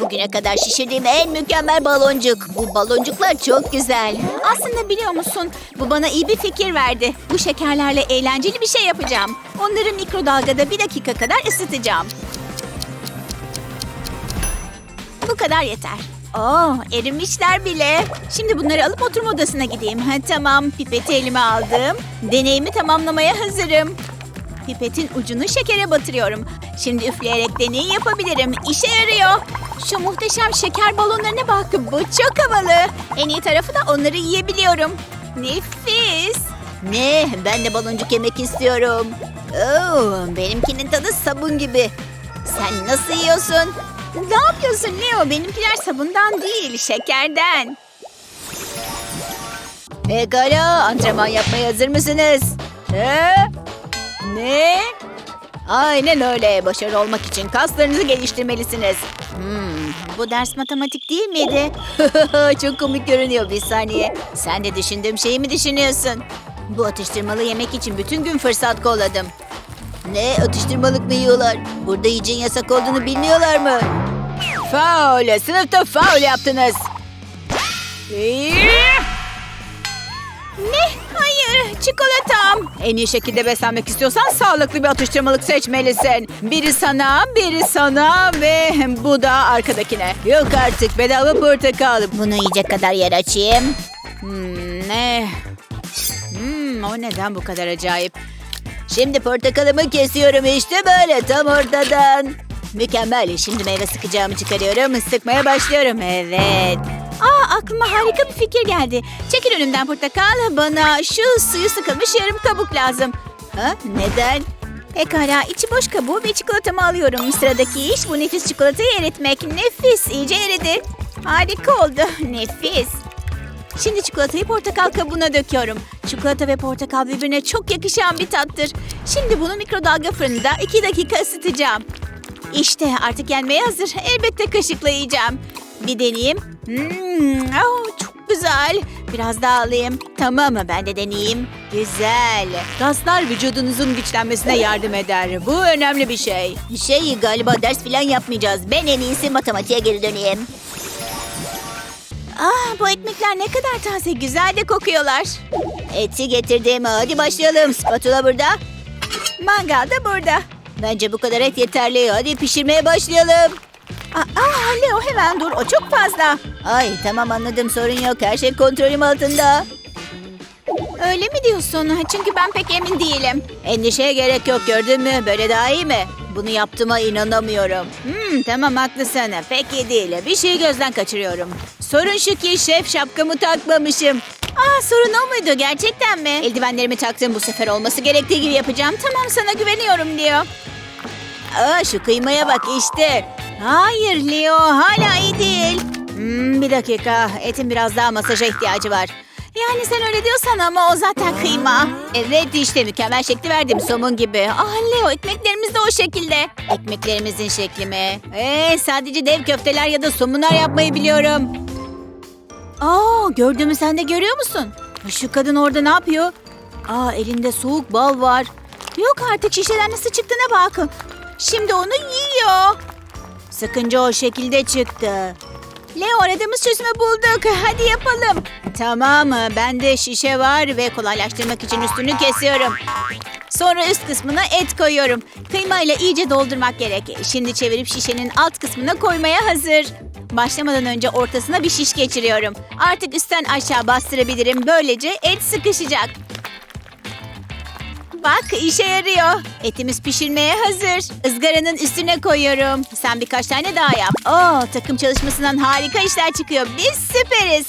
Bugüne kadar şişirdiğim en mükemmel baloncuk. Bu baloncuklar çok güzel. Aslında biliyor musun bu bana iyi bir fikir verdi. Bu şekerlerle eğlenceli bir şey yapacağım. Onları mikrodalgada bir dakika kadar ısıtacağım. Bu kadar yeter. Oo, erimişler bile. Şimdi bunları alıp oturma odasına gideyim. Ha, tamam, pipeti elime aldım. Deneyimi tamamlamaya hazırım. Pipetin ucunu şekere batırıyorum. Şimdi üfleyerek deneyi yapabilirim. İşe yarıyor. Şu muhteşem şeker balonlarına bak. Bu çok havalı. En iyi tarafı da onları yiyebiliyorum. Nefis. Ne? Ben de baloncuk yemek istiyorum. Oo, benimkinin tadı sabun gibi. Sen nasıl yiyorsun? Ne yapıyorsun Leo? Benimkiler sabundan değil, şekerden. Pekala, antrenman yapmaya hazır mısınız? He? Ne? Aynen öyle. Başarılı olmak için kaslarınızı geliştirmelisiniz. Hmm, bu ders matematik değil miydi? Çok komik görünüyor bir saniye. Sen de düşündüğüm şeyi mi düşünüyorsun? Bu atıştırmalı yemek için bütün gün fırsat kolladım. Ne? Atıştırmalık mı yiyorlar? Burada yiyeceğin yasak olduğunu bilmiyorlar mı? Faul! Sınıfta faul yaptınız. Ne? Çikolatam. En iyi şekilde beslenmek istiyorsan sağlıklı bir atıştırmalık seçmelisin. Biri sana, biri sana ve bu da arkadakine. Yok artık bedava portakal. Bunu yiyecek kadar yer açayım. Hmm, ne? Hmm, o neden bu kadar acayip? Şimdi portakalımı kesiyorum işte böyle tam ortadan. Mükemmel. Şimdi meyve sıkacağımı çıkarıyorum. Sıkmaya başlıyorum. Evet. Aklıma harika bir fikir geldi. Çekil önümden portakal. Bana şu suyu sıkılmış yarım kabuk lazım. Ha? Neden? Pekala, içi boş kabuğu ve çikolatamı alıyorum. Sıradaki iş bu nefis çikolatayı eritmek. Nefis, iyice eridi. Harika oldu, nefis. Şimdi çikolatayı portakal kabuğuna döküyorum. Çikolata ve portakal birbirine çok yakışan bir tattır. Şimdi bunu mikrodalga fırında 2 dakika ısıtacağım. İşte artık yenmeye hazır. Elbette kaşıkla yiyeceğim. Bir deneyeyim. Hmm, oh, çok güzel. Biraz daha alayım. Tamam mı? Ben de deneyeyim. Güzel. Kaslar vücudunuzun güçlenmesine yardım eder. Bu önemli bir şey. Şey galiba ders falan yapmayacağız. Ben en iyisi matematiğe geri döneyim. Ah, bu ekmekler ne kadar taze, güzel de kokuyorlar. Eti getirdim. Hadi başlayalım. Spatula burada. Mangal da burada. Bence bu kadar et yeterli. Hadi pişirmeye başlayalım. Aa, aa, Leo hemen dur, o çok fazla. Ay tamam anladım sorun yok. Her şey kontrolüm altında. Öyle mi diyorsun? Çünkü ben pek emin değilim. Endişeye gerek yok gördün mü? Böyle daha iyi mi? Bunu yaptığıma inanamıyorum. Hmm, tamam haklısın. Pek iyi değil. Bir şeyi gözden kaçırıyorum. Sorun şu ki şef şapkamı takmamışım. Aa, sorun o muydu gerçekten mi? Eldivenlerimi taktım bu sefer olması gerektiği gibi yapacağım. Tamam sana güveniyorum Leo. Aa, şu kıymaya bak işte. Hayır Leo, hala iyi değil. Hmm, bir dakika. Etin biraz daha masaja ihtiyacı var. Yani sen öyle diyorsan ama o zaten kıyma. Evet işte mükemmel şekli verdim somun gibi. Ah Leo, ekmeklerimiz de o şekilde. Ekmeklerimizin şekli mi? Ee, sadece dev köfteler ya da somunlar yapmayı biliyorum. Aa, gördüğümü sen de görüyor musun? Şu kadın orada ne yapıyor? Aa elinde soğuk bal var. Yok artık şişeden nasıl çıktığına bak. Şimdi onu yiyor. Sıkınca o şekilde çıktı. Leo aradığımız çözümü bulduk. Hadi yapalım. Tamam? Bende şişe var ve kolaylaştırmak için üstünü kesiyorum. Sonra üst kısmına et koyuyorum. Kıymayla iyice doldurmak gerek. Şimdi çevirip şişenin alt kısmına koymaya hazır. Başlamadan önce ortasına bir şiş geçiriyorum. Artık üstten aşağı bastırabilirim. Böylece et sıkışacak. Bak işe yarıyor. Etimiz pişirmeye hazır. Izgaranın üstüne koyuyorum. Sen birkaç tane daha yap. Oo, takım çalışmasından harika işler çıkıyor. Biz süperiz.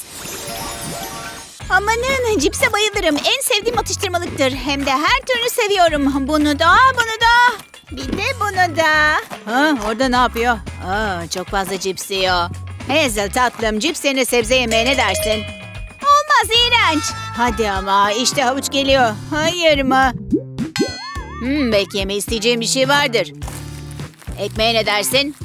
Amanın cipse bayılırım. En sevdiğim atıştırmalıktır. Hem de her türlü seviyorum. Bunu da, bunu da. Bir de bunu da. Ha, orada ne yapıyor? Aa, çok fazla cips yiyor. Hazel tatlım cips yerine sebze yemeye ne dersin? Olmaz iğrenç. Hadi ama işte havuç geliyor. Hayır mı? Hmm, belki yeme isteyeceğim bir şey vardır. Ekmeğe ne dersin?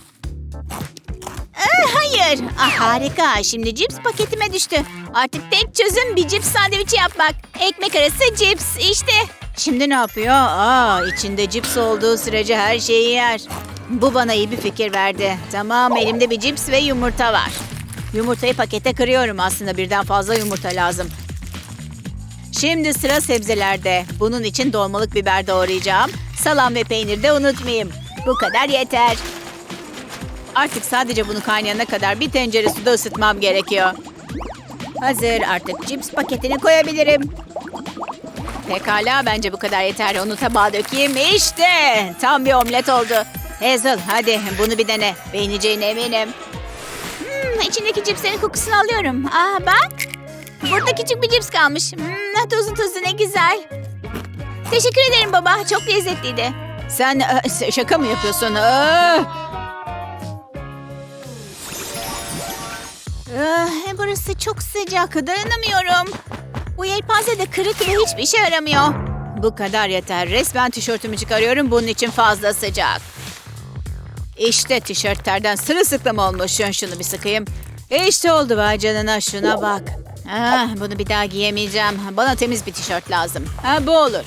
Aa, hayır. Ah, harika. Şimdi cips paketime düştü. Artık tek çözüm bir cips sandviçi yapmak. Ekmek arası cips işte. Şimdi ne yapıyor? Aa, içinde cips olduğu sürece her şeyi yer. Bu bana iyi bir fikir verdi. Tamam elimde bir cips ve yumurta var. Yumurtayı pakete kırıyorum aslında birden fazla yumurta lazım. Şimdi sıra sebzelerde. Bunun için dolmalık biber doğrayacağım. Salam ve peynir de unutmayayım. Bu kadar yeter. Artık sadece bunu kaynayana kadar bir tencere suda ısıtmam gerekiyor. Hazır artık cips paketini koyabilirim. Pekala bence bu kadar yeterli. Onu tabağa dökeyim. İşte tam bir omlet oldu. Hazel hadi bunu bir dene. Beğeneceğine eminim. Hmm, içindeki cipslerin kokusunu alıyorum. Aa bak. Burada küçük bir cips kalmış. Hmm, tuzlu tuzlu ne güzel. Teşekkür ederim baba. Çok lezzetliydi. Sen e, şaka mı yapıyorsun? Aa! Ah, burası çok sıcak. Dayanamıyorum. Bu yelpaze de kırık ve hiçbir işe yaramıyor. Bu kadar yeter. Resmen tişörtümü çıkarıyorum. Bunun için fazla sıcak. İşte tişört terden sırılsıklam olmuş. Şunu, şunu bir sıkayım. İşte oldu vay canına şuna bak. Ah, bunu bir daha giyemeyeceğim. Bana temiz bir tişört lazım. Ha bu olur.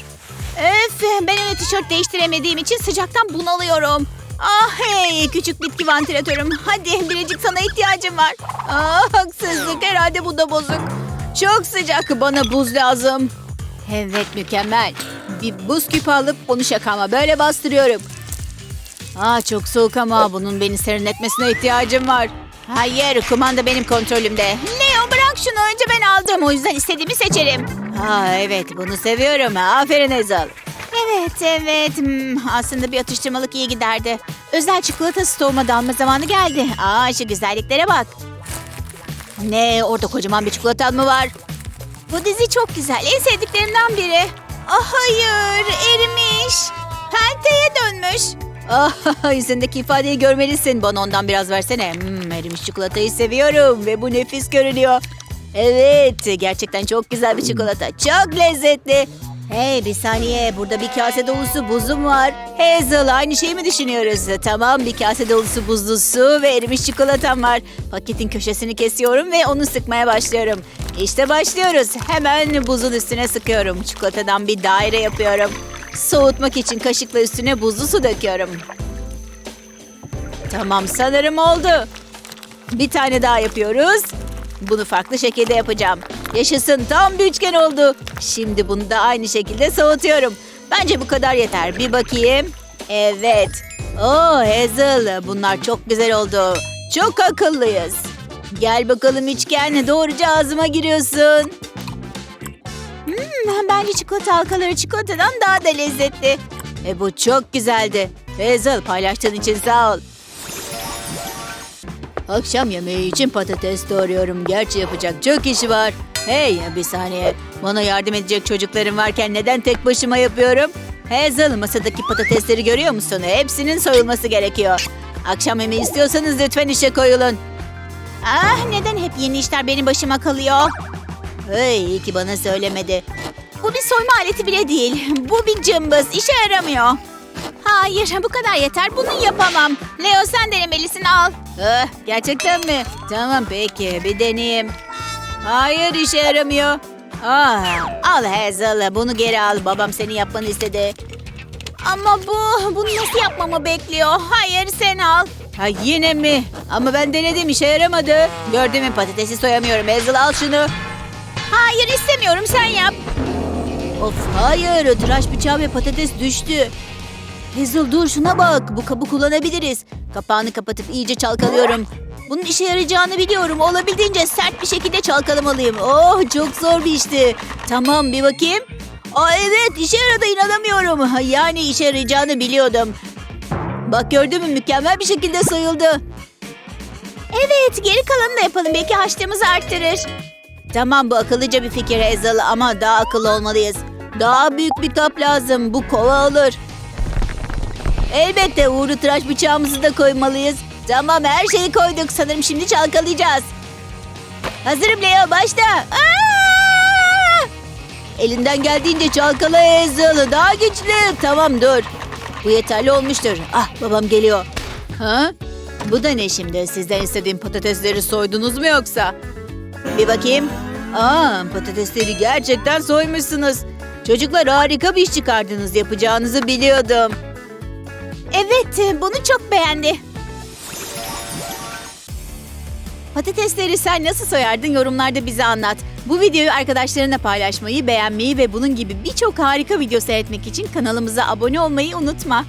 Öf, ben öyle tişört değiştiremediğim için sıcaktan bunalıyorum. Ah hey küçük bitki vantilatörüm. Hadi biricik sana ihtiyacım var. Ah haksızlık herhalde bu da bozuk. Çok sıcak bana buz lazım. Evet mükemmel. Bir buz küpü alıp onu şakama böyle bastırıyorum. Aa çok soğuk ama bunun beni serinletmesine ihtiyacım var. Hayır kumanda benim kontrolümde. Bırak şunu önce ben aldım. O yüzden istediğimi seçerim. Aa evet bunu seviyorum. Aferin Ezal. Evet evet Hmm, aslında bir atıştırmalık iyi giderdi. Özel çikolata stoğuma dalma zamanı geldi. Aa şu güzelliklere bak. Ne orada kocaman bir çikolatan mı var? Bu dizi çok güzel. En sevdiklerimden biri. Ah hayır erimiş. Pelteye dönmüş. Ah yüzündeki ifadeyi görmelisin. Bana ondan biraz versene. Hmm, erimiş çikolatayı seviyorum ve bu nefis görünüyor. Evet gerçekten çok güzel bir çikolata. Çok lezzetli. Hey bir saniye burada bir kase dolusu buzum var. Hazel aynı şeyi mi düşünüyoruz? Tamam bir kase dolusu buzlu su ve erimiş çikolatam var. Paketin köşesini kesiyorum ve onu sıkmaya başlıyorum. İşte başlıyoruz. Hemen buzun üstüne sıkıyorum. Çikolatadan bir daire yapıyorum. Soğutmak için kaşıkla üstüne buzlu su döküyorum. Tamam sanırım oldu. Bir tane daha yapıyoruz. Bunu farklı şekilde yapacağım. Yaşasın tam bir üçgen oldu. Şimdi bunu da aynı şekilde soğutuyorum. Bence bu kadar yeter. Bir bakayım. Evet. Oo Hazel bunlar çok güzel oldu. Çok akıllıyız. Gel bakalım üçgen doğruca ağzıma giriyorsun. Hmm, bence çikolata halkaları çikolatadan daha da lezzetli. E bu çok güzeldi. Hazel paylaştığın için sağ ol. Akşam yemeği için patates doğruyorum. Gerçi yapacak çok işi var. Hey bir saniye. Bana yardım edecek çocuklarım varken neden tek başıma yapıyorum? Hazel masadaki patatesleri görüyor musun? Hepsinin soyulması gerekiyor. Akşam yemeği istiyorsanız lütfen işe koyulun. Ah neden hep yeni işler benim başıma kalıyor? Hey iyi ki bana söylemedi. Bu bir soyma aleti bile değil. Bu bir cımbız. İşe yaramıyor. Hayır bu kadar yeter. Bunu yapamam. Leo sen denemelisin al. Ah, gerçekten mi? Tamam peki bir deneyeyim. Hayır işe yaramıyor. Ah, al Hazel bunu geri al. Babam senin yapmanı istedi. Ama bu bunu nasıl yapmamı bekliyor? Hayır sen al. Ha yine mi? Ama ben denedim işe yaramadı. Gördün mü patatesi soyamıyorum. Hazel al şunu. Hayır istemiyorum sen yap. Of hayır tıraş bıçağı ve patates düştü. Hazel dur şuna bak. Bu kabı kullanabiliriz. Kapağını kapatıp iyice çalkalıyorum. Bunun işe yarayacağını biliyorum. Olabildiğince sert bir şekilde çalkalamalıyım. Oh çok zor bir işti. Tamam bir bakayım. Aa evet işe yaradı inanamıyorum. Yani işe yarayacağını biliyordum. Bak gördün mü mükemmel bir şekilde soyuldu. Evet geri kalanını da yapalım. Belki harçlığımızı arttırır. Tamam bu akıllıca bir fikir Hazel ama daha akıllı olmalıyız. Daha büyük bir kap lazım. Bu kova olur. Elbette uğurlu tıraş bıçağımızı da koymalıyız. Tamam her şeyi koyduk. Sanırım şimdi çalkalayacağız. Hazırım Leo başla. Aa! Elinden geldiğince çalkala Hazel. Daha güçlü. Tamam dur. Bu yeterli olmuştur. Ah babam geliyor. Ha? Bu da ne şimdi? Sizden istediğim patatesleri soydunuz mu yoksa? Bir bakayım. Aa, patatesleri gerçekten soymuşsunuz. Çocuklar harika bir iş çıkardınız. Yapacağınızı biliyordum. Evet, bunu çok beğendi. Patatesleri sen nasıl soyardın yorumlarda bize anlat. Bu videoyu arkadaşlarına paylaşmayı, beğenmeyi ve bunun gibi birçok harika video seyretmek için kanalımıza abone olmayı unutma.